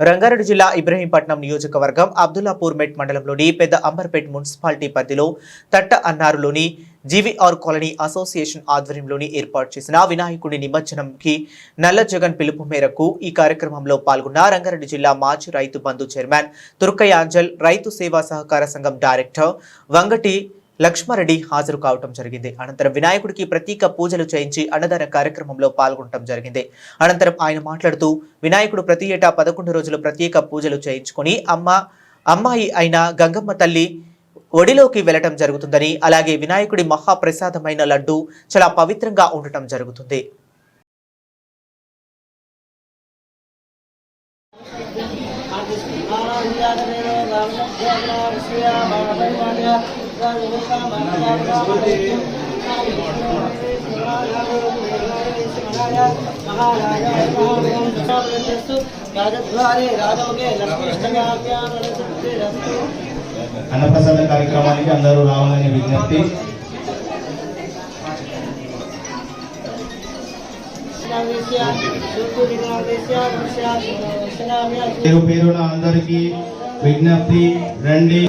రంగారెడ్డి జిల్లా ఇబ్రహీంపట్నం నియోజకవర్గం అబ్దుల్లాపూర్ మెట్ మండలంలోని పెద్ద అంబర్పేట్ మున్సిపాలిటీ పరిధిలో తట్ట అన్నారులోని జీవీఆర్ కాలనీ అసోసియేషన్ ఆధ్వర్యంలోని ఏర్పాటు చేసిన వినాయకుడి నిమజ్జనంకి నల్ల జగన్ పిలుపు మేరకు ఈ కార్యక్రమంలో పాల్గొన్న రంగారెడ్డి జిల్లా మాజీ రైతు బంధు చైర్మన్ తుర్కయాంజల్ రైతు సేవా సహకార సంఘం డైరెక్టర్ వంగటి లక్ష్మారెడ్డి హాజరు కావటం జరిగింది. అనంతరం వినాయకుడికి ప్రత్యేక పూజలు చేయించి అన్నదాన కార్యక్రమంలో పాల్గొనడం జరిగింది. అనంతరం ఆయన మాట్లాడుతూ వినాయకుడు ప్రతి ఏటా పదకొండు రోజులు ప్రత్యేక పూజలు చేయించుకొని అమ్మ అమ్మాయి అయిన గంగమ్మ తల్లి ఒడిలోకి వెళ్ళటం జరుగుతుందని అలాగే వినాయకుడి మహాప్రసాదమైన లడ్డు చాలా పవిత్రంగా ఉండటం జరుగుతుంది. అన్నప్రసాద కార్యక్రమానికి అందరూ రావాలని విజ్ఞప్తి. పేరు పేరున అందరికీ విజ్ఞప్తి. రండి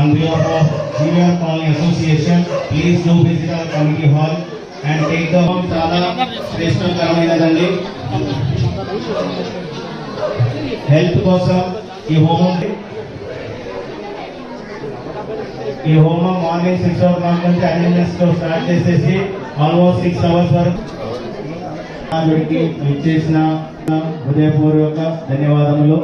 On behalf of Junior Colony Association, please do visit our community hall and take the చాలా శ్రేష్టకరమైనదండి హెల్త్ కోసం ఈ హోమం ఈ హోమం మార్నింగ్ సిక్స్ ఓ క్లాక్ నుంచి అటెండెన్స్తో స్టార్ట్ చేసేసి ఆల్మోస్ట్ సిక్స్ అవర్స్ వరకు వీడికి ఇచ్చేసిన హృదయపూర్వక ధన్యవాదములు.